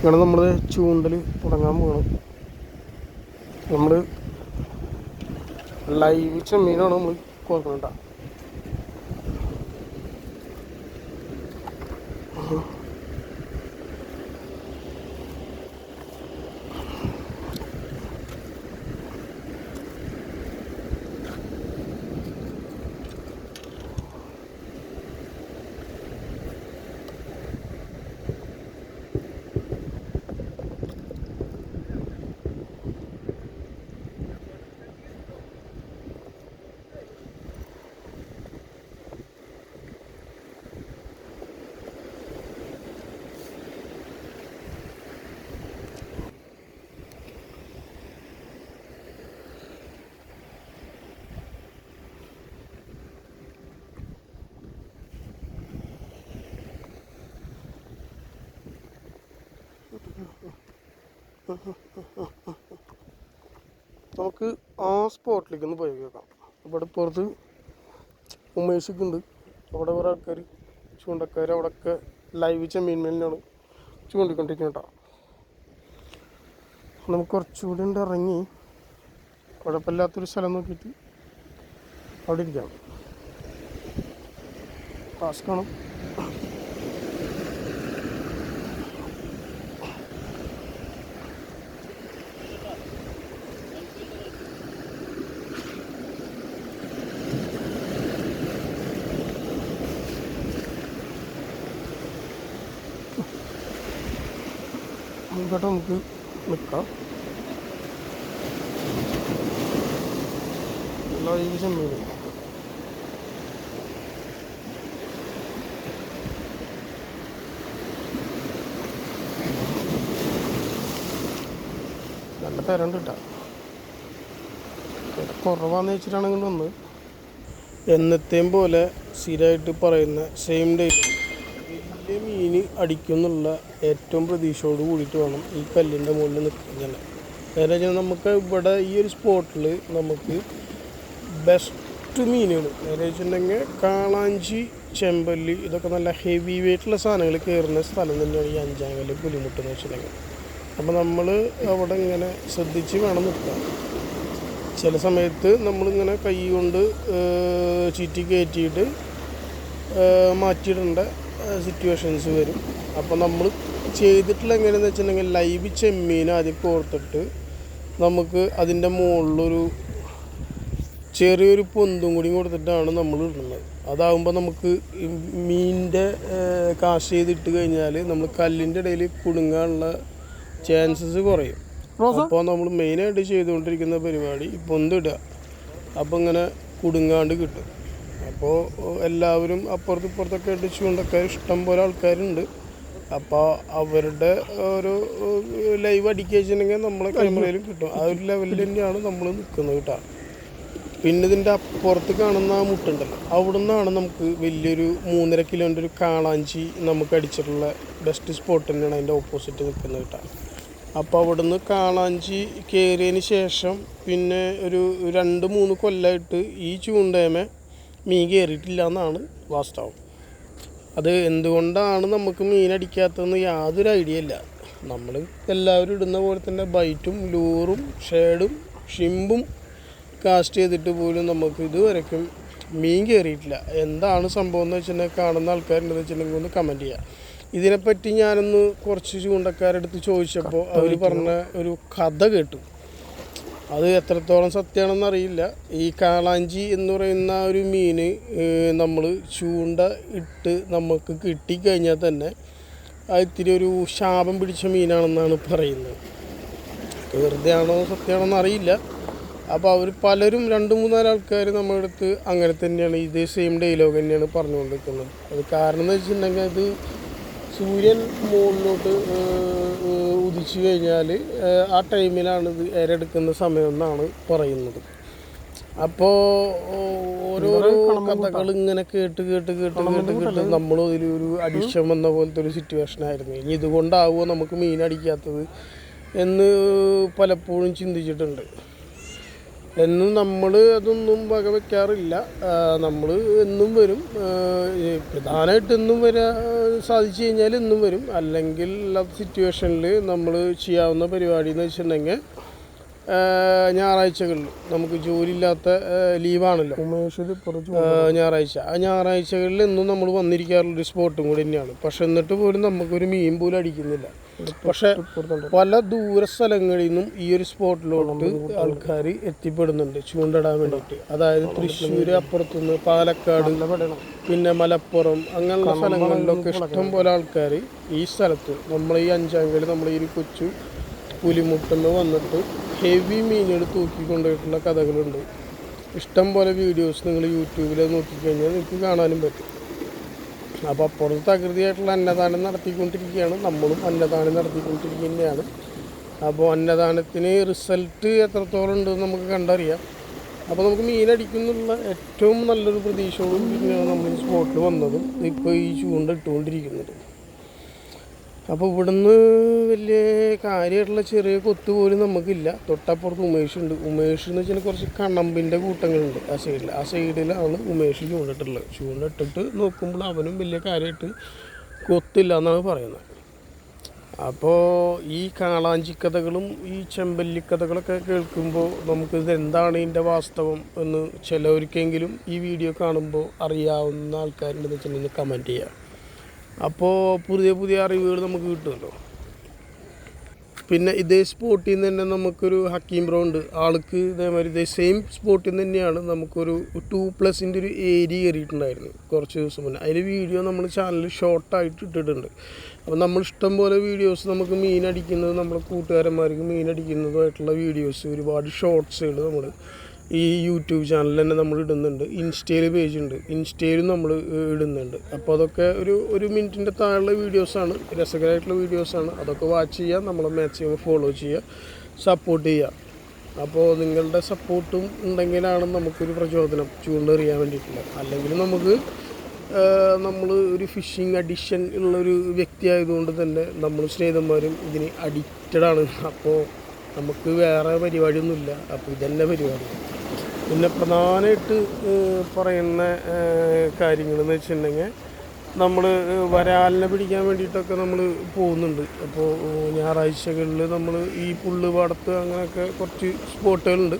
ഇങ്ങനെ നമ്മൾ ചൂണ്ടൽ തുടങ്ങാൻ പോകണം നമ്മൾ ലൈവ് ചെമ്മീനാണ് നമ്മൾ കൊടുക്കണണ്ട നമുക്ക് ആ സ്പോട്ടിലേക്ക് ഒന്ന് പോയി കേൾക്കാം. ഇവിടെ പുറത്ത് ഉമേഷൊക്കെ ഉണ്ട് അവിടെ കുറേ ആൾക്കാർ ചൂണ്ടക്കാർ അവിടെയൊക്കെ ലൈവ് ചെമ്മീൻ മേലിനാണ് ചൂണ്ടിക്കൊണ്ടിരിക്കുന്നത് കേട്ടോ. നമുക്ക് കുറച്ചുകൂടി ഉണ്ട് ഇറങ്ങി കുഴപ്പമില്ലാത്തൊരു സ്ഥലം നോക്കിയിട്ട് അവിടെ ഇരിക്കാം. ടാസ്ക്കാണ് ഇവിടെ നമുക്ക് നിൽക്കാം. ചെമ്മീൻ നല്ല തരണ്ട് കിട്ടാം കുറവാന്ന് വെച്ചിട്ടാണെങ്കിൽ വന്ന് എന്നത്തെയും പോലെ സ്ഥിരമായിട്ട് പറയുന്ന സെയിം ഡേറ്റ് വലിയ മീൻ അടിക്കുന്നുള്ള ഏറ്റവും പ്രതീക്ഷയോട് കൂടിയിട്ട് വേണം ഈ കല്ലിന്റെ മുകളിൽ നിൽക്കുന്നത് നേരെ വെച്ചാൽ നമുക്ക് ഇവിടെ ഈ ഒരു സ്പോട്ടിൽ നമുക്ക് ബെസ്റ്റ് മീനുകൾ നേരെ വെച്ചിട്ടുണ്ടെങ്കിൽ കാളാഞ്ചി ചെമ്പല്ലി ഇതൊക്കെ നല്ല ഹെവി വെയിറ്റുള്ള സാധനങ്ങൾ കയറുന്ന സ്ഥലം തന്നെയാണ് ഈ അഞ്ചാം പുലിമുട്ട് എന്ന് വെച്ചിട്ടുണ്ടെങ്കിൽ. അപ്പോൾ നമ്മൾ അവിടെ ഇങ്ങനെ ശ്രദ്ധിച്ച് വേണം നിൽക്കാൻ. ചില സമയത്ത് നമ്മളിങ്ങനെ കൈ കൊണ്ട് ചീറ്റി കയറ്റിയിട്ട് മാറ്റിയിട്ടുണ്ട് സിറ്റുവേഷൻസ് വരും. അപ്പോൾ നമ്മൾ ചെയ്തിട്ടുള്ള എങ്ങനെയെന്ന് വെച്ചിട്ടുണ്ടെങ്കിൽ ലൈവ് ചെമ്മീൻ ആദ്യം കോർത്തിട്ട് നമുക്ക് അതിന്റെ മുകളിലൊരു ചെറിയൊരു പൊന്തും കൂടി കൊടുത്തിട്ടാണ് നമ്മൾ ഇടുന്നത്. അതാകുമ്പോൾ നമുക്ക് മീനിന്റെ കാശ് ചെയ്തിട്ട് കഴിഞ്ഞാൽ നമ്മൾ കല്ലിന്റെ ഇടയിൽ കുടുങ്ങാനുള്ള ചാൻസസ് കുറയും. അപ്പോൾ നമ്മൾ മെയിനായിട്ട് ചെയ്തുകൊണ്ടിരിക്കുന്ന പരിപാടി പൊന്തിടുക അപ്പോൾ ഇങ്ങനെ കുടുങ്ങാണ്ട് കിട്ടും. അപ്പോൾ എല്ലാവരും അപ്പുറത്ത് ഇപ്പുറത്തൊക്കെ ആയിട്ട് ഇഷ്ടം പോലെ ആൾക്കാരുണ്ട്. അപ്പോൾ അവരുടെ ഒരു ലൈവ് അടിക്കുക വെച്ചിട്ടുണ്ടെങ്കിൽ നമ്മളെ ക്യാമറയിലും കിട്ടും. ആ ഒരു ലെവലിൽ തന്നെയാണ് നമ്മൾ നിൽക്കുന്നത് കേട്ടോ. പിന്നെ ഇതിന്റെ അപ്പുറത്ത് കാണുന്ന ആ മുട്ടുണ്ടല്ലോ അവിടെ നിന്നാണ് നമുക്ക് വലിയൊരു മൂന്നര കിലോന്റെ ഒരു കാളാഞ്ചി നമുക്ക് അടിച്ചിട്ടുള്ള ബെസ്റ്റ് സ്പോട്ട് തന്നെയാണ് അതിന്റെ ഓപ്പോസിറ്റ് നിൽക്കുന്നത് കേട്ടോ. അപ്പോൾ അവിടെ നിന്ന് കാളാഞ്ചി കയറിയതിന് ശേഷം പിന്നെ ഒരു രണ്ട് മൂന്ന് കൊല്ലമായിട്ട് ഈ ചൂണ്ടയമേ മീൻ കയറിയിട്ടില്ല എന്നാണ് വാസ്തവം അത് എന്തുകൊണ്ടാണ് നമുക്ക് മീൻ അടിക്കാത്തതെന്ന് യാതൊരു ഐഡിയ ഇല്ല. നമ്മൾ എല്ലാവരും ഇടുന്ന പോലെ തന്നെ ബൈറ്റും ലൂറും ഷേഡും ഷിമ്പും കാസ്റ്റ് ചെയ്തിട്ട് പോലും നമുക്ക് ഇതുവരെക്കും മീൻ കയറിയിട്ടില്ല. എന്താണ് സംഭവം എന്ന് വെച്ചിട്ടുണ്ടെങ്കിൽ കാണുന്ന ആൾക്കാരുണ്ടെന്ന് വെച്ചിട്ടുണ്ടെങ്കിൽ ഒന്ന് കമന്റ് ചെയ്യാം. ഇതിനെപ്പറ്റി ഞാനൊന്ന് കുറച്ച് ചൂണ്ടക്കാരെടുത്ത് ചോദിച്ചപ്പോൾ അവർ പറഞ്ഞ ഒരു കഥ കേട്ടു. അത് എത്രത്തോളം സത്യമാണെന്ന് അറിയില്ല. ഈ കാളാഞ്ചി എന്ന് പറയുന്ന ഒരു മീൻ നമ്മൾ ചൂണ്ട ഇട്ട് നമുക്ക് കിട്ടിക്കഴിഞ്ഞാൽ തന്നെ അത് ഇത്തിരി ഒരു ശാപം പിടിച്ച മീനാണെന്നാണ് പറയുന്നത്. വെറുതെ ആണോ സത്യമാണോ അറിയില്ല. അപ്പോൾ അവർ പലരും രണ്ട് മൂന്നാൽ ആൾക്കാർ നമ്മുടെ അടുത്ത് അങ്ങനെ തന്നെയാണ് ഇതേ സെയിം ഡയലോഗ് തന്നെയാണ് പറഞ്ഞുകൊണ്ടിരിക്കുന്നത്. അത് കാരണം എന്ന് വെച്ചിട്ടുണ്ടെങ്കിൽ അത് സൂര്യൻ മുകളിലോട്ട് ഉദിച്ചു കഴിഞ്ഞാൽ ആ ടൈമിലാണ് ഇത് ഇരയെടുക്കുന്ന സമയം എന്നാണ് പറയുന്നത്. അപ്പോൾ ഓരോരോ കഥകൾ ഇങ്ങനെ കേട്ട് കേട്ട് കേട്ട് കേട്ട് കേട്ട് നമ്മളും ഇതിലൊരു അഡിക്ഷൻ വന്ന പോലത്തെ ഒരു സിറ്റുവേഷൻ ആയിരുന്നു. ഇനി ഇതുകൊണ്ടാവുമോ നമുക്ക് മീൻ അടിക്കാത്തത് എന്ന് പലപ്പോഴും ചിന്തിച്ചിട്ടുണ്ട്. എന്നും നമ്മൾ അതൊന്നും വക വെക്കാറില്ല നമ്മൾ എന്നും വരും. പ്രധാനമായിട്ട് എന്നും വരാൻ സാധിച്ചു കഴിഞ്ഞാൽ എന്നും വരും. അല്ലെങ്കിൽ സിറ്റുവേഷനിൽ നമ്മൾ ചെയ്യാവുന്ന പരിപാടി എന്ന് വെച്ചിട്ടുണ്ടെങ്കിൽ ഞായറാഴ്ചകളിൽ നമുക്ക് ജോലിയില്ലാത്ത ലീവാണല്ലോ. ഞായറാഴ്ച. ആ ഞായറാഴ്ചകളിൽ എന്നും നമ്മൾ വന്നിരിക്കാറുള്ളൊരു സ്പോട്ടും കൂടി തന്നെയാണ്. പക്ഷെ എന്നിട്ട് പോലും നമുക്കൊരു മീൻ പോലും അടിക്കുന്നില്ല. പക്ഷെ പല ദൂര സ്ഥലങ്ങളിൽ നിന്നും ഈ ഒരു സ്പോട്ടിലോട്ട് ആൾക്കാർ എത്തിപ്പെടുന്നുണ്ട് ചൂണ്ടിടാൻ വേണ്ടിയിട്ട്. അതായത് തൃശ്ശൂർ അപ്പുറത്തുനിന്ന് പാലക്കാട് പിന്നെ മലപ്പുറം അങ്ങനെയുള്ള സ്ഥലങ്ങളിലൊക്കെ ഇഷ്ടം പോലെ ആൾക്കാർ ഈ സ്ഥലത്ത് നമ്മൾ ഈ അഞ്ചാങ്കൽ നമ്മൾ ഈ കൊച്ചു പുലിമുട്ടെന്ന് വന്നിട്ട് ഹെവി മീനുകൾ തൂക്കിക്കൊണ്ടുപോയിട്ടുള്ള കഥകളുണ്ട്. ഇഷ്ടം പോലെ വീഡിയോസ് നിങ്ങൾ യൂട്യൂബിൽ നോക്കിക്കഴിഞ്ഞാൽ നിങ്ങൾക്ക് കാണാനും പറ്റും. അപ്പോൾ അപ്പുറത്ത് തകൃതിയായിട്ടുള്ള അന്നദാനം നടത്തിക്കൊണ്ടിരിക്കുകയാണ്. നമ്മളും അന്നദാനം നടത്തിക്കൊണ്ടിരിക്കുന്നതാണ്. അപ്പോൾ അന്നദാനത്തിന് റിസൾട്ട് എത്രത്തോളം ഉണ്ടെന്ന് നമുക്ക് കണ്ടറിയാം. അപ്പോൾ നമുക്ക് മീനടിക്കുന്നുള്ള ഏറ്റവും നല്ലൊരു പ്രതീക്ഷയോടും പിന്നെയാണ് നമ്മൾ സ്പോട്ടിൽ വന്നതും ഇപ്പോൾ ഈ ചൂണ്ട ഇട്ടുകൊണ്ടിരിക്കുന്നതും. അപ്പോൾ ഇവിടുന്ന് വലിയ കാര്യമായിട്ടുള്ള ചെറിയ കൊത്ത് പോലും നമുക്കില്ല. തൊട്ടപ്പുറത്ത് ഉമേഷ് ഉണ്ട് ഉമേഷ് എന്ന് വെച്ചാൽ കുറച്ച് കണ്ണമ്പിന്റെ കൂട്ടങ്ങളുണ്ട് ആ സൈഡിൽ ആ സൈഡിലാണ് ഉമേഷ് ചൂണ്ടിട്ടുള്ളത് ചൂണ്ടിട്ടിട്ട് നോക്കുമ്പോൾ അവനും വലിയ കാര്യമായിട്ട് കൊത്തില്ല എന്നാണ് പറയുന്നത്. അപ്പോൾ ഈ കാളാഞ്ചി കാളാഞ്ചിക്കഥകളും ഈ ചെമ്പല്ലി ചെമ്പല്ലിക്കഥകളൊക്കെ കേൾക്കുമ്പോൾ നമുക്ക് എന്താണ് ഇതിന്റെ വാസ്തവം എന്ന് ചിലവർക്കെങ്കിലും ഈ വീഡിയോ കാണുമ്പോൾ അറിയാവുന്ന ആൾക്കാരുണ്ടെന്ന് വെച്ചിട്ടുണ്ടെങ്കിൽ കമന്റ് ചെയ്യുക അപ്പോൾ പുതിയ പുതിയ അറിവുകൾ നമുക്ക് കിട്ടുമല്ലോ. പിന്നെ ഇതേ സ്പോട്ടിൽ നിന്ന് തന്നെ നമുക്കൊരു ഹക്കീം ബ്രോ ഉണ്ട്. ആൾക്ക് ഇതേമാതിരി ഇതേ സെയിം സ്പോട്ടിൽ നിന്ന് തന്നെയാണ് നമുക്കൊരു ടു പ്ലസിന്റെ ഒരു ഏരിയ കയറിയിട്ടുണ്ടായിരുന്നു കുറച്ച് ദിവസം മുന്നേ. അതിൽ വീഡിയോ നമ്മൾ ചാനലിൽ ഷോർട്ടായിട്ട് ഇട്ടിട്ടുണ്ട്. അപ്പോൾ നമ്മൾ ഇഷ്ടം പോലെ വീഡിയോസ് നമുക്ക് മീൻ അടിക്കുന്നത് നമ്മുടെ കൂട്ടുകാരന്മാർക്ക് മീൻ അടിക്കുന്നതുമായിട്ടുള്ള വീഡിയോസ് ഒരുപാട് ഷോർട്സുകൾ നമ്മൾ ഈ യൂട്യൂബ് ചാനൽ തന്നെ നമ്മൾ ഇടുന്നുണ്ട്. ഇൻസ്റ്റയിൽ പേജ് ഉണ്ട്. ഇൻസ്റ്റയിലും നമ്മൾ ഇടുന്നുണ്ട്. അപ്പോൾ അതൊക്കെ ഒരു ഒരു മിനിറ്റിന്റെ താഴെയുള്ള വീഡിയോസാണ് രസകരമായിട്ടുള്ള വീഡിയോസാണ് അതൊക്കെ വാച്ച് ചെയ്യുക. നമ്മളെ മാക്സിമം ഫോളോ ചെയ്യുക. സപ്പോർട്ട് ചെയ്യുക. അപ്പോൾ നിങ്ങളുടെ സപ്പോർട്ടും ഉണ്ടെങ്കിലാണ് നമുക്കൊരു പ്രചോദനം ചൂണ്ടെറിയാൻ വേണ്ടിയിട്ടുള്ളത്. അല്ലെങ്കിൽ നമുക്ക് നമ്മൾ ഒരു ഫിഷിംഗ് അഡിഷൻ ഉള്ളൊരു വ്യക്തി ആയതുകൊണ്ട് തന്നെ നമ്മൾ സ്നേഹിതന്മാരും ഇതിന് അഡിക്റ്റഡ് ആണ്. അപ്പോൾ നമുക്ക് വേറെ പരിപാടിയൊന്നുമില്ല. അപ്പോൾ ഇതന്നെ പരിപാടി. പിന്നെ പ്രധാനമായിട്ട് പറയുന്ന കാര്യങ്ങളെന്ന് വെച്ചിട്ടുണ്ടെങ്കിൽ നമ്മൾ വരാലിനെ പിടിക്കാൻ വേണ്ടിയിട്ടൊക്കെ നമ്മൾ പോകുന്നുണ്ട്. അപ്പോൾ ഞായറാഴ്ചകളിൽ നമ്മൾ ഈ പുള്ളുപാടത്ത് അങ്ങനെയൊക്കെ കുറച്ച് സ്പോട്ടുകളുണ്ട്.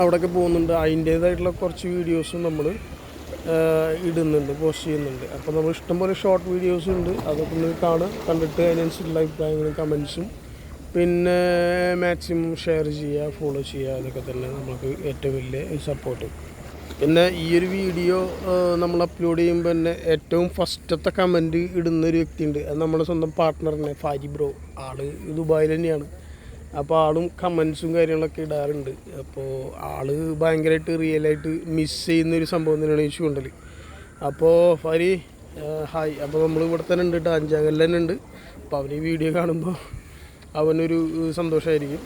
അവിടെയൊക്കെ പോകുന്നുണ്ട്. അതിന്റേതായിട്ടുള്ള കുറച്ച് വീഡിയോസും നമ്മൾ ഇടുന്നുണ്ട് പോസ്റ്റ് ചെയ്യുന്നുണ്ട്. അപ്പോൾ നമ്മൾ ഇഷ്ടംപോലെ ഷോർട്ട് വീഡിയോസും ഉണ്ട്. അതൊക്കെ ഒന്ന് കാണുക. കണ്ടിട്ട് അതിനനുസരിച്ചുള്ള അഭിപ്രായങ്ങളും കമൻസും പിന്നെ മാക്സിമം ഷെയർ ചെയ്യുക ഫോളോ ചെയ്യുക അതൊക്കെ തന്നെ നമുക്ക് ഏറ്റവും വലിയ സപ്പോർട്ട് പിന്നെ ഈ ഒരു വീഡിയോ നമ്മൾ അപ്ലോഡ് ചെയ്യുമ്പോൾ തന്നെ ഏറ്റവും ഫസ്റ്റത്തെ കമന്റ് ഇടുന്ന ഒരു വ്യക്തിയുണ്ട് അത് നമ്മുടെ സ്വന്തം പാർട്ട്ണറിനെ ഫാജി ബ്രോ. ആൾ ദുബായിൽ തന്നെയാണ്. അപ്പോൾ ആളും കമൻസും കാര്യങ്ങളൊക്കെ ഇടാറുണ്ട്. അപ്പോൾ ആൾ ഭയങ്കരമായിട്ട് റിയലായിട്ട് മിസ് ചെയ്യുന്ന ഒരു സംഭവം തന്നെയാണ് ഈ ചൂണ്ടൽ അപ്പോൾ ഫരി ഹായ് അപ്പോൾ നമ്മൾ ഇവിടെ തന്നെ ഉണ്ട് കേട്ടോ തന്നെ ഉണ്ട്. അപ്പോൾ അവർ ഈ വീഡിയോ കാണുമ്പോൾ അവനൊരു സന്തോഷമായിരിക്കും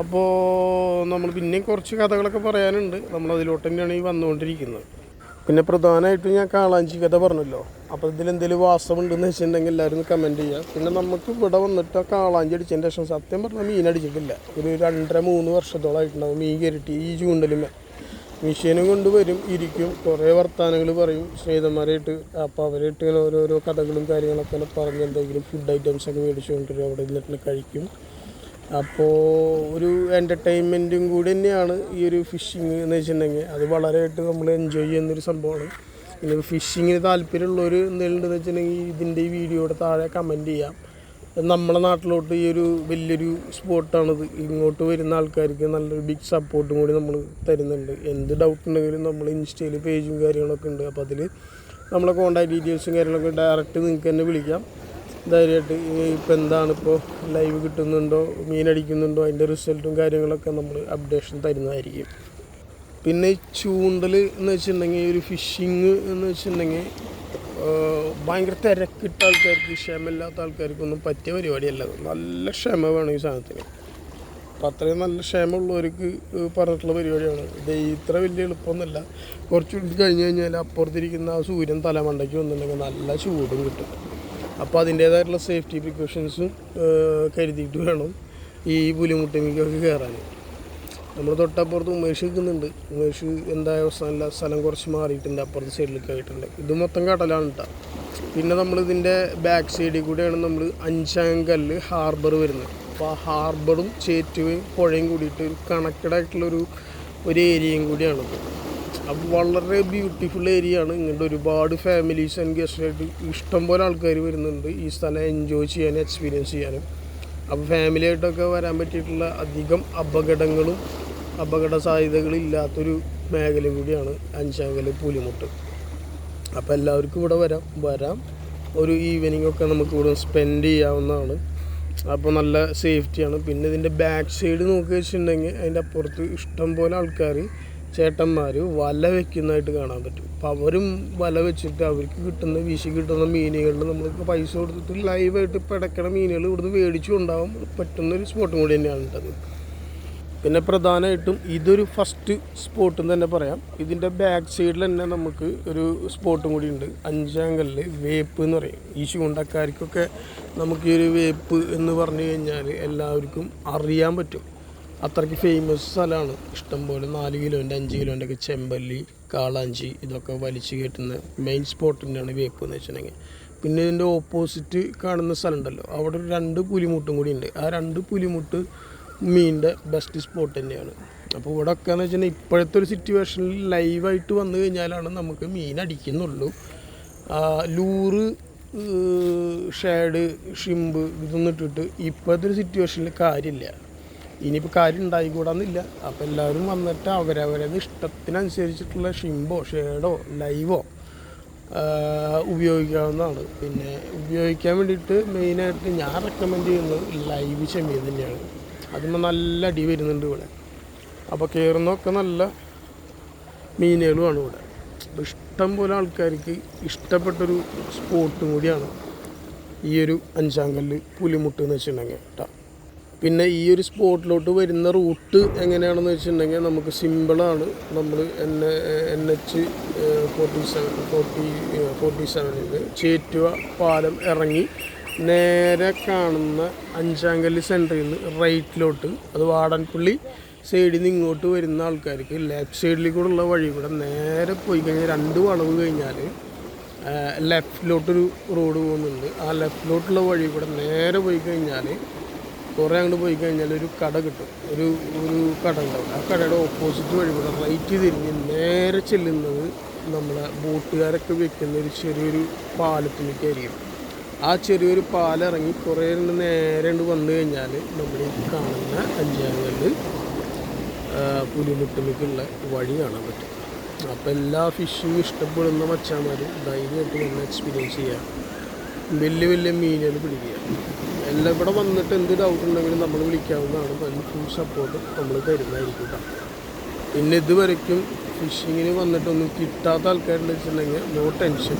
അപ്പോൾ നമ്മൾ പിന്നെയും കുറച്ച് കഥകളൊക്കെ പറയാനുണ്ട്. നമ്മൾ അതിലോട്ട് തന്നെയാണ് ഈ വന്നുകൊണ്ടിരിക്കുന്നത്. പിന്നെ പ്രധാനമായിട്ടും ഞാൻ കാളാഞ്ചി കഥ പറഞ്ഞല്ലോ. അപ്പോൾ ഇതിൽ എന്തെങ്കിലും വാസമുണ്ടെന്ന് വെച്ചിട്ടുണ്ടെങ്കിൽ എല്ലാവരും കമന്റ് ചെയ്യുക പിന്നെ നമുക്ക് ഇവിടെ വന്നിട്ട് ആ കാളാഞ്ചി അടിച്ചതിന്റെ ശേഷം സത്യം പറഞ്ഞാൽ മീൻ അടിച്ചിട്ടില്ല. ഒരു രണ്ടര മൂന്ന് വർഷത്തോളമായിട്ടുണ്ടാവും മീൻ കയറിയിട്ട് ഈ ചൂണ്ടലുമേ മെഷീനും കൊണ്ട് വരും ഇരിക്കും. കുറേ വർത്തമാനങ്ങൾ പറയും. സ്നേഹിതന്മാരായിട്ട് അപ്പോൾ അവരായിട്ട് ഇങ്ങനെ ഓരോരോ കഥകളും കാര്യങ്ങളൊക്കെ ഇങ്ങനെ പറഞ്ഞ് എന്തെങ്കിലും ഫുഡ് ഐറ്റംസ് ഒക്കെ മേടിച്ചുകൊണ്ട് വരും അവിടെ ഇരുന്നിട്ട് കഴിക്കും. അപ്പോൾ ഒരു എന്റർടൈൻമെന്റും കൂടി തന്നെയാണ് ഈ ഒരു ഫിഷിങ് എന്ന് വെച്ചിട്ടുണ്ടെങ്കിൽ. അത് വളരെയായിട്ട് നമ്മൾ എൻജോയ് ചെയ്യുന്നൊരു സംഭവമാണ്. പിന്നെ ഫിഷിങ്ങിന് താല്പര്യമുള്ളവർ എന്തെങ്കിലും ഉണ്ടെന്ന് വെച്ചിട്ടുണ്ടെങ്കിൽ ഇതിന്റെ ഈ വീഡിയോയുടെ താഴെ കമന്റ് ചെയ്യാം. നമ്മളെ നാട്ടിലോട്ട് ഈ ഒരു വലിയൊരു സ്പോട്ടാണിത്. ഇങ്ങോട്ട് വരുന്ന ആൾക്കാർക്ക് നല്ലൊരു ബിഗ് സപ്പോർട്ടും കൂടി നമ്മൾ തരുന്നുണ്ട്. എന്ത് ഡൗട്ട് ഉണ്ടെങ്കിലും നമ്മൾ ഇൻസ്റ്റയിൽ പേജും കാര്യങ്ങളൊക്കെ ഉണ്ട്. അപ്പോൾ അതിൽ നമ്മളെ കോൺടാക്ട് ഡീറ്റെയിൽസും കാര്യങ്ങളൊക്കെ ഡയറക്റ്റ് നിങ്ങൾക്ക് തന്നെ വിളിക്കാം. ധൈര്യമായിട്ട് ഇപ്പോൾ എന്താണ് ഇപ്പോൾ ലൈവ് കിട്ടുന്നുണ്ടോ മീൻ അടിക്കുന്നുണ്ടോ അതിന്റെ റിസൾട്ടും കാര്യങ്ങളൊക്കെ നമ്മൾ അപ്ഡേഷൻ തരുന്നതായിരിക്കും. പിന്നെ ചൂണ്ടൽ എന്ന് വെച്ചിട്ടുണ്ടെങ്കിൽ ഒരു ഫിഷിങ് എന്ന് വെച്ചിട്ടുണ്ടെങ്കിൽ ഭയങ്കര തിരക്കിട്ട ആൾക്കാർക്ക് ക്ഷമയില്ലാത്ത ആൾക്കാർക്കൊന്നും പറ്റിയ പരിപാടിയല്ല. നല്ല ക്ഷമ വേണം ഈ സാധനത്തിന്. അപ്പം അത്രയും നല്ല ക്ഷമയുള്ളവർക്ക് പറഞ്ഞിട്ടുള്ള പരിപാടിയാണ്. ഇത് ഇത്ര വലിയ എളുപ്പമൊന്നുമല്ല. കുറച്ച് കഴിഞ്ഞ് കഴിഞ്ഞാൽ അപ്പുറത്തിരിക്കുന്ന ആ സൂര്യൻ തലമണ്ടയ്ക്ക് വന്നിട്ടുണ്ടെങ്കിൽ നല്ല ചൂടും കിട്ടും. അപ്പോൾ അതിന്റേതായിട്ടുള്ള സേഫ്റ്റി പ്രിക്കോഷൻസും കരുതിയിട്ട് വേണം ഈ പുലിമുട്ടിമിക്കൊക്കെ കയറാൻ. നമ്മൾ തൊട്ടപ്പുറത്ത് ഉമേഷ് നിൽക്കുന്നുണ്ട്. ഉമേഷ് എന്താ അവസ്ഥ? സ്ഥലം കുറച്ച് മാറിയിട്ടുണ്ട്. അപ്പുറത്തെ സൈഡിലേക്ക് ആയിട്ടുണ്ട്. ഇത് മൊത്തം കടലാണ് കേട്ടോ പിന്നെ നമ്മൾ ഇതിന്റെ ബാക്ക് സൈഡിൽ കൂടെയാണ് നമ്മൾ അഞ്ചാങ്കല്ല് ഹാർബർ വരുന്നത്. അപ്പോൾ ആ ഹാർബറും ചേറ്റുവയും പുഴയും കൂടിയിട്ട് ഒരു കണക്റ്റഡ് ആയിട്ടുള്ളൊരു ഒരു ഏരിയയും കൂടിയാണിത് അപ്പോൾ വളരെ ബ്യൂട്ടിഫുൾ ഏരിയ ആണ്. ഇങ്ങോട്ട് ഒരുപാട് ഫാമിലീസ് ആൻഡ് ഗസ്റ്റായിട്ട് ഇഷ്ടംപോലെ ആൾക്കാർ വരുന്നുണ്ട്. ഈ സ്ഥലം എൻജോയ് ചെയ്യാനും എക്സ്പീരിയൻസ് ചെയ്യാനും. അപ്പോൾ ഫാമിലിയായിട്ടൊക്കെ വരാൻ പറ്റിയിട്ടുള്ള അധികം അപകടങ്ങളും അപകട സാധ്യതകളും ഇല്ലാത്തൊരു മേഖലയും കൂടിയാണ് അഞ്ചാങ്കൽ പുലിമുട്ട്. അപ്പോൾ എല്ലാവർക്കും ഇവിടെ വരാം. വരാം. ഒരു ഈവനിങ് ഒക്കെ നമുക്ക് ഇവിടെ സ്പെൻഡ് ചെയ്യാവുന്നതാണ്. അപ്പോൾ നല്ല സേഫ്റ്റിയാണ് പിന്നെ ഇതിന്റെ ബാക്ക് സൈഡ് നോക്കി വെച്ചിട്ടുണ്ടെങ്കിൽ അതിന്റെ അപ്പുറത്ത് ഇഷ്ടം പോലെ ആൾക്കാർ ചേട്ടന്മാർ വല വെക്കുന്നതായിട്ട് കാണാൻ പറ്റും. അപ്പം അവരും വല വെച്ചിട്ട് അവർക്ക് കിട്ടുന്ന വീശി കിട്ടുന്ന മീനുകളിൽ നമ്മൾക്ക് പൈസ കൊടുത്തിട്ട് ലൈവായിട്ട് പിടക്കണ മീനുകൾ ഇവിടുന്ന് മേടിച്ചു കൊണ്ടാവാൻ പറ്റുന്നൊരു സ്പോട്ടും കൂടി തന്നെയാണ് ഉണ്ടത് പിന്നെ പ്രധാനമായിട്ടും ഇതൊരു ഫസ്റ്റ് സ്പോട്ട് തന്നെ പറയാം. ഇതിന്റെ ബാക്ക് സൈഡിൽ തന്നെ നമുക്ക് ഒരു സ്പോട്ടും കൂടി ഉണ്ട്. അഞ്ചാങ്കലിൽ വേപ്പ് എന്ന് പറയും. ഈ ചൂണ്ടക്കാർക്കൊക്കെ നമുക്ക് ഈ ഒരു വേപ്പ് എന്ന് പറഞ്ഞു കഴിഞ്ഞാൽ എല്ലാവർക്കും അറിയാൻ പറ്റും. അത്രയ്ക്ക് ഫേമസ് സ്ഥലമാണ്. ഇഷ്ടംപോലെ നാല് കിലോന്റെ അഞ്ച് കിലോന്റെ ഒക്കെ ചെമ്പല്ലി കാളാഞ്ചി ഇതൊക്കെ വലിച്ചു കയറ്റുന്ന മെയിൻ സ്പോട്ട് തന്നെയാണ് വേപ്പ് എന്ന് വെച്ചിട്ടുണ്ടെങ്കിൽ. പിന്നെ ഇതിന്റെ ഓപ്പോസിറ്റ് കാണുന്ന സ്ഥലം ഉണ്ടല്ലോ അവിടെ ഒരു രണ്ട് പുലിമുട്ടും കൂടി ഉണ്ട്. ആ രണ്ട് പുലിമുട്ട് മീനിന്റെ ബെസ്റ്റ് സ്പോട്ട് തന്നെയാണ്. അപ്പോൾ ഇവിടെ ഒക്കെ എന്ന് വെച്ചിട്ടുണ്ടെങ്കിൽ ഇപ്പോഴത്തെ ഒരു സിറ്റുവേഷനിൽ ലൈവായിട്ട് വന്നു കഴിഞ്ഞാലാണ് നമുക്ക് മീൻ അടിക്കുന്നുള്ളൂ. ലൂറ് ഷേഡ് ഷിമ്പ് ഇതൊന്നും ഇട്ടിട്ട് ഇപ്പോഴത്തെ ഒരു സിറ്റുവേഷനിൽ കാര്യമില്ല. ഇനിയിപ്പോൾ കാര്യം ഉണ്ടായിക്കൂടാന്നില്ല. അപ്പോൾ എല്ലാവരും വന്നിട്ട് അവരവരത് ഇഷ്ടത്തിനനുസരിച്ചിട്ടുള്ള ഷിംബോ ഷേഡോ ലൈവോ ഉപയോഗിക്കാവുന്നതാണ്. പിന്നെ ഉപയോഗിക്കാൻ വേണ്ടിയിട്ട് മെയിനായിട്ട് ഞാൻ റെക്കമെൻഡ് ചെയ്യുന്നത് ലൈവ് ചെമ്മീൻ തന്നെയാണ്. അതിന് നല്ല അടി വരുന്നുണ്ട് ഇവിടെ. അപ്പോൾ കയറുന്നതൊക്കെ നല്ല മീനുകളുമാണ് ഇവിടെ. അപ്പോൾ ഇഷ്ടം പോലെ ആൾക്കാർക്ക് ഇഷ്ടപ്പെട്ടൊരു സ്പോട്ടും കൂടിയാണ് ഈ ഒരു അഞ്ചാങ്കല്ല് പുലിമുട്ട് എന്ന് വെച്ചിട്ടുണ്ടെങ്കിൽ കേട്ടോ. പിന്നെ ഈ ഒരു സ്പോട്ടിലോട്ട് വരുന്ന റൂട്ട് എങ്ങനെയാണെന്ന് വെച്ചിട്ടുണ്ടെങ്കിൽ നമുക്ക് സിമ്പിളാണ്. നമ്മൾ N N H forty seven forty forty സെവനിൽ ചേറ്റുവ പാലം ഇറങ്ങി നേരെ കാണുന്ന അഞ്ചാങ്കല്ല് സെന്ററിൽ നിന്ന് റൈറ്റിലോട്ട് അത് വാടൻപള്ളി സൈഡിൽ നിന്ന് ഇങ്ങോട്ട് വരുന്ന ആൾക്കാർക്ക് ലെഫ്റ്റ് സൈഡിൽ കൂടെ ഉള്ള വഴി കൂടെ നേരെ പോയി കഴിഞ്ഞാൽ രണ്ട് വളവ് കഴിഞ്ഞാൽ ലെഫ്റ്റിലോട്ടൊരു റോഡ് പോകുന്നുണ്ട്. ആ ലെഫ്റ്റിലോട്ടുള്ള വഴി കൂടെ നേരെ പോയി കഴിഞ്ഞാൽ കുറേ അങ്ങോട്ട് പോയി കഴിഞ്ഞാൽ ഒരു കട കിട്ടും. ഒരു ഒരു കട ഉണ്ടാവും. ആ കടയുടെ ഓപ്പോസിറ്റ് വഴി കൂടെ റൈറ്റ് തിരിഞ്ഞ് നേരെ ചെല്ലുന്നത് നമ്മളെ ബോട്ടുകാരൊക്കെ വെക്കുന്ന ഒരു ചെറിയൊരു പാലത്തിലേക്കായിരിക്കും ആ ചെറിയൊരു പാലിറങ്ങി കുറേ നേരെ ഉണ്ട് വന്നു കഴിഞ്ഞാൽ നമ്മുടെ ഈ കാണുന്ന അഞ്ചാങ്കല്ല് പുലിമുട്ടിലേക്കുള്ള വഴി കാണാൻ പറ്റും. അപ്പോൾ എല്ലാ ഫിഷിങ് ഇഷ്ടപ്പെടുന്ന മച്ചാന്മാരും ധൈര്യമായിട്ട് നമ്മൾ എക്സ്പീരിയൻസ് ചെയ്യാം. വലിയ വലിയ മീനുകൾ പിടിക്കുക. എല്ലാം ഇവിടെ വന്നിട്ട് എന്ത് ഡൗട്ട് ഉണ്ടെങ്കിലും നമ്മൾ വിളിക്കാവുന്നതാണ്. അതിന് ഫുൾ സപ്പോർട്ട് നമ്മൾ തരുന്നതായിരിക്കും പിന്നെ ഇതുവരയ്ക്കും ഫിഷിങ്ങിന് വന്നിട്ടൊന്നും കിട്ടാത്ത ആൾക്കാരുണ്ടെന്ന് വെച്ചിട്ടുണ്ടെങ്കിൽ നോ ടെൻഷൻ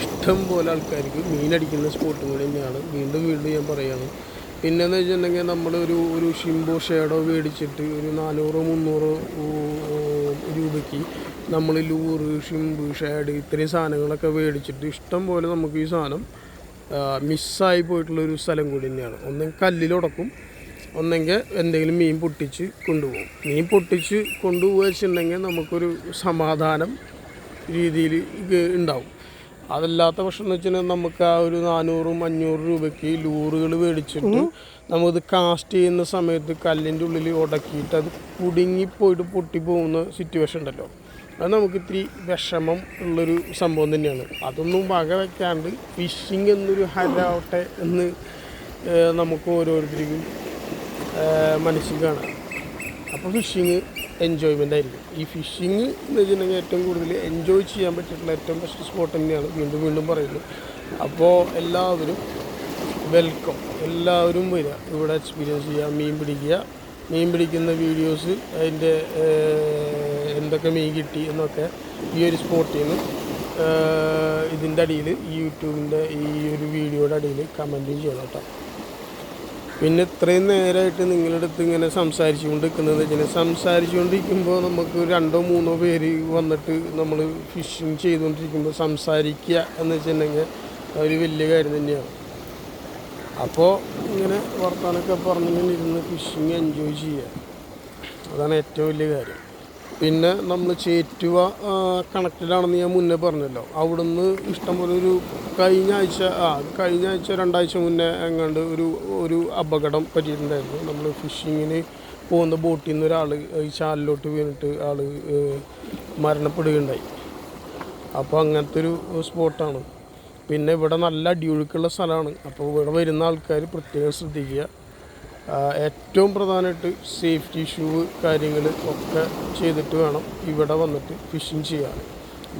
ഇഷ്ടം പോലെ ആൾക്കാർക്ക് മീനടിക്കുന്ന സ്പോട്ടും കൂടി തന്നെയാണ്. വീണ്ടും വീണ്ടും ഞാൻ പറയുകയാണ് പിന്നെന്ന് വെച്ചിട്ടുണ്ടെങ്കിൽ നമ്മളൊരു ഒരു ഷിംബോ ഷേഡോ മേടിച്ചിട്ട് ഒരു നാനൂറോ മുന്നൂറോ രൂപയ്ക്ക് നമ്മൾ ലൂറ് ഷിംബ് ഷേഡ് ഇത്രയും സാധനങ്ങളൊക്കെ മേടിച്ചിട്ട് ഇഷ്ടം പോലെ നമുക്ക് ഈ സാധനം മിസ്സായി പോയിട്ടുള്ളൊരു സ്ഥലം കൂടി തന്നെയാണ്. ഒന്നെങ്കിൽ കല്ലിലുടക്കും ഒന്നെങ്കിൽ എന്തെങ്കിലും മീൻ പൊട്ടിച്ച് കൊണ്ടുപോകും. മീൻ പൊട്ടിച്ച് കൊണ്ടുപോകുക വെച്ചിട്ടുണ്ടെങ്കിൽ നമുക്കൊരു സമാധാനം രീതിയിൽ ഉണ്ടാവും. അതല്ലാത്ത പക്ഷം എന്ന് വെച്ചിട്ടുണ്ടെങ്കിൽ നമുക്ക് ആ ഒരു നാനൂറും അഞ്ഞൂറ് രൂപയ്ക്ക് ലൂറുകൾ മേടിച്ചിട്ട് നമുക്കിത് കാസ്റ്റ് ചെയ്യുന്ന സമയത്ത് കല്ലിന്റെ ഉള്ളിൽ ഉടക്കിയിട്ട് അത് കുടുങ്ങിപ്പോയിട്ട് പൊട്ടിപ്പോകുന്ന സിറ്റുവേഷൻ ഉണ്ടല്ലോ. അത് നമുക്ക് ഇത്തിരി വിഷമം ഉള്ളൊരു സംഭവം തന്നെയാണ്. അതൊന്നും വക വയ്ക്കാണ്ട് ഫിഷിംഗ് എന്നൊരു ഹരാവട്ടെ എന്ന് നമുക്ക് ഓരോരുത്തർക്കും മനസ്സിൽ കാണാം. അപ്പോൾ ഫിഷിങ് എൻജോയ്മെന്റ് ആയിരിക്കും. ഈ ഫിഷിങ് എന്ന് വെച്ചിട്ടുണ്ടെങ്കിൽ ഏറ്റവും കൂടുതൽ എൻജോയ് ചെയ്യാൻ പറ്റിയിട്ടുള്ള ഏറ്റവും ബെസ്റ്റ് സ്പോട്ട് തന്നെയാണ് വീണ്ടും വീണ്ടും പറയുന്നത്. അപ്പോൾ എല്ലാവരും വെൽക്കം എല്ലാവരും വരിക. ഇവിടെ എക്സ്പീരിയൻസ് ചെയ്യുക മീൻ പിടിക്കുക. മീൻ പിടിക്കുന്ന വീഡിയോസ് അതിന്റെ എന്തൊക്കെ മീൻ കിട്ടി എന്നൊക്കെ ഈ ഒരു സ്പോട്ടിൽ നിന്ന് ഇതിന്റെ അടിയിൽ ഈ യൂട്യൂബിന്റെ ഈ ഒരു വീഡിയോയുടെ അടിയിൽ കമന്റും ചെയ്യണം കേട്ടോ. പിന്നെ ഇത്രയും നേരമായിട്ട് നിങ്ങളുടെ അടുത്ത് ഇങ്ങനെ സംസാരിച്ചുകൊണ്ട് നിൽക്കുന്നത് വെച്ചാൽ സംസാരിച്ചുകൊണ്ടിരിക്കുമ്പോൾ നമുക്ക് രണ്ടോ മൂന്നോ പേര് വന്നിട്ട് നമ്മൾ ഫിഷിങ് ചെയ്തുകൊണ്ടിരിക്കുമ്പോൾ സംസാരിക്കുക എന്ന് വെച്ചിട്ടുണ്ടെങ്കിൽ ഒരു വലിയ കാര്യം തന്നെയാണ്. അപ്പോൾ ഇങ്ങനെ വർത്താനൊക്കെ പറഞ്ഞിങ്ങനെ ഇരുന്ന് ഫിഷിങ് എൻജോയ് ചെയ്യുക. അതാണ് ഏറ്റവും വലിയ കാര്യം. പിന്നെ നമ്മൾ ചേറ്റുവ കണക്റ്റഡ് ആണെന്ന് ഞാൻ മുന്നേ പറഞ്ഞല്ലോ. അവിടുന്ന് ഇഷ്ടംപോലെ ഒരു കഴിഞ്ഞ ആഴ്ച ആ കഴിഞ്ഞ ആഴ്ച രണ്ടാഴ്ച മുന്നേ എങ്ങാണ്ട് ഒരു ഒരു അപകടം പറ്റിയിട്ടുണ്ടായിരുന്നു. നമ്മൾ ഫിഷിങ്ങിന് പോകുന്ന ബോട്ടിൽ നിന്ന് ഒരാൾ ഈ ചാലിലോട്ട് വീണിട്ട് ആൾ മരണപ്പെടുകയുണ്ടായി. അപ്പോൾ അങ്ങനത്തെ ഒരു സ്പോട്ടാണ്. പിന്നെ ഇവിടെ നല്ല അടിയൊഴുക്കുള്ള സ്ഥലമാണ്. അപ്പോൾ ഇവിടെ വരുന്ന ആൾക്കാർ പ്രത്യേകം ശ്രദ്ധിക്കുക. ഏറ്റവും പ്രധാനമായിട്ട് സേഫ്റ്റി ഷൂ കാര്യങ്ങൾ ഒക്കെ ചെയ്തിട്ട് വേണം ഇവിടെ വന്നിട്ട് ഫിഷിങ് ചെയ്യാൻ.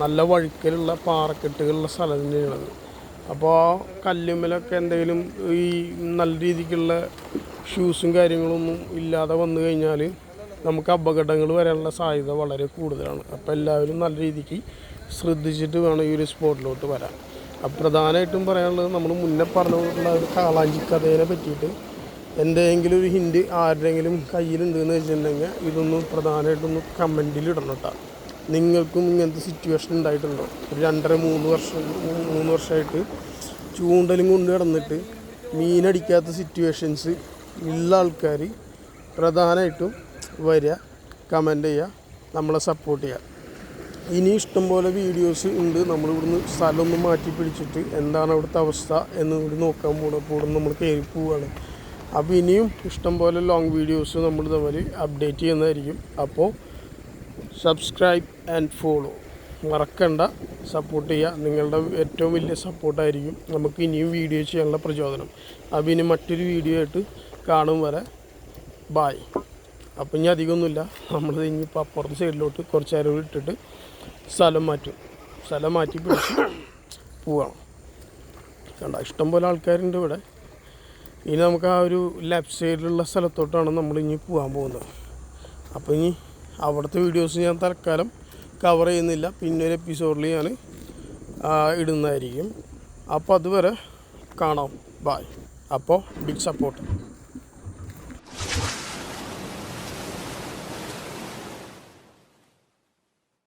നല്ല വഴുക്കലുള്ള പാറക്കെട്ടുകളുള്ള സ്ഥലം തന്നെയാണത്. അപ്പോൾ ആ കല്ലുമ്മലൊക്കെ എന്തെങ്കിലും ഈ നല്ല രീതിക്കുള്ള ഷൂസും കാര്യങ്ങളൊന്നും ഇല്ലാതെ വന്നു കഴിഞ്ഞാൽ നമുക്ക് അപകടങ്ങൾ വരാനുള്ള സാധ്യത വളരെ കൂടുതലാണ്. അപ്പോൾ എല്ലാവരും നല്ല രീതിക്ക് ശ്രദ്ധിച്ചിട്ട് വേണം ഈ ഒരു സ്പോട്ടിലോട്ട് വരാൻ. അപ്പോൾ പ്രധാനമായിട്ടും പറയാനുള്ളത് നമ്മൾ മുന്നേ പറഞ്ഞിട്ടുള്ള ഒരു കാളാഞ്ചി കഥയെ പറ്റിയിട്ട് എന്തെങ്കിലും ഒരു ഹിൻഡ് ആരുടെങ്കിലും കയ്യിലുണ്ടെന്ന് വെച്ചിട്ടുണ്ടെങ്കിൽ ഇതൊന്ന് പ്രധാനമായിട്ടൊന്ന് കമന്റിൽ ഇടണം കേട്ടോ. നിങ്ങൾക്കും ഇങ്ങനത്തെ സിറ്റുവേഷൻ ഉണ്ടായിട്ടുണ്ടോ? ഒരു രണ്ടര മൂന്ന് വർഷം മൂന്ന് വർഷമായിട്ട് ചൂണ്ടലും കൊണ്ട് കിടന്നിട്ട് മീനടിക്കാത്ത സിറ്റുവേഷൻസ് ഉള്ള ആൾക്കാർ പ്രധാനമായിട്ടും വരിക കമന്റ് ചെയ്യുക നമ്മളെ സപ്പോർട്ട് ചെയ്യുക. ഇനി ഇഷ്ടംപോലെ വീഡിയോസ് ഉണ്ട്. നമ്മളിവിടുന്ന് സ്ഥലമൊന്ന് മാറ്റി പിടിച്ചിട്ട് എന്താണ് അവിടുത്തെ അവസ്ഥ എന്ന് കൂടി നോക്കാൻ പോകണം അപ്പോൾ നമ്മൾ കയറി പോവുകയാണ്. അപ്പോൾ ഇനിയും ഇഷ്ടംപോലെ ലോങ് വീഡിയോസ് നമ്മൾ തമ്മിൽ അപ്ഡേറ്റ് ചെയ്യുന്നതായിരിക്കും. അപ്പോൾ സബ്സ്ക്രൈബ് ആൻഡ് ഫോളോ മറക്കണ്ട. സപ്പോർട്ട് ചെയ്യുക. നിങ്ങളുടെ ഏറ്റവും വലിയ സപ്പോർട്ടായിരിക്കും നമുക്ക് ഇനിയും വീഡിയോ ചെയ്യാനുള്ള പ്രചോദനം. അപ്പോൾ ഇനി മറ്റൊരു വീഡിയോ ആയിട്ട് കാണും വരെ. ബായ് അപ്പം ഇനി അധികമൊന്നുമില്ല. നമ്മൾ ഇനിയിപ്പോൾ അപ്പുറത്തെ സൈഡിലോട്ട് കുറച്ച് നേരം ഇട്ടിട്ട് സ്ഥലം മാറ്റും. സ്ഥലം മാറ്റി പോവാം കണ്ട? ഇഷ്ടംപോലെ ആൾക്കാരുണ്ട് ഇവിടെ. ഇനി നമുക്ക് ആ ഒരു ലെഫ്റ്റ് സൈഡിലുള്ള സ്ഥലത്തോട്ടാണ് നമ്മൾ ഇനി പോകാൻ പോകുന്നത്. അപ്പോൾ ഇനി അവിടുത്തെ വീഡിയോസ് ഞാൻ തൽക്കാലം കവർ ചെയ്യുന്നില്ല. പിന്നെ ഒരു എപ്പിസോഡിൽ ഞാൻ ഇടുന്നതായിരിക്കും. അപ്പോൾ അതുവരെ കാണാം. ബായ് അപ്പോൾ ബിഗ് സപ്പോർട്ട്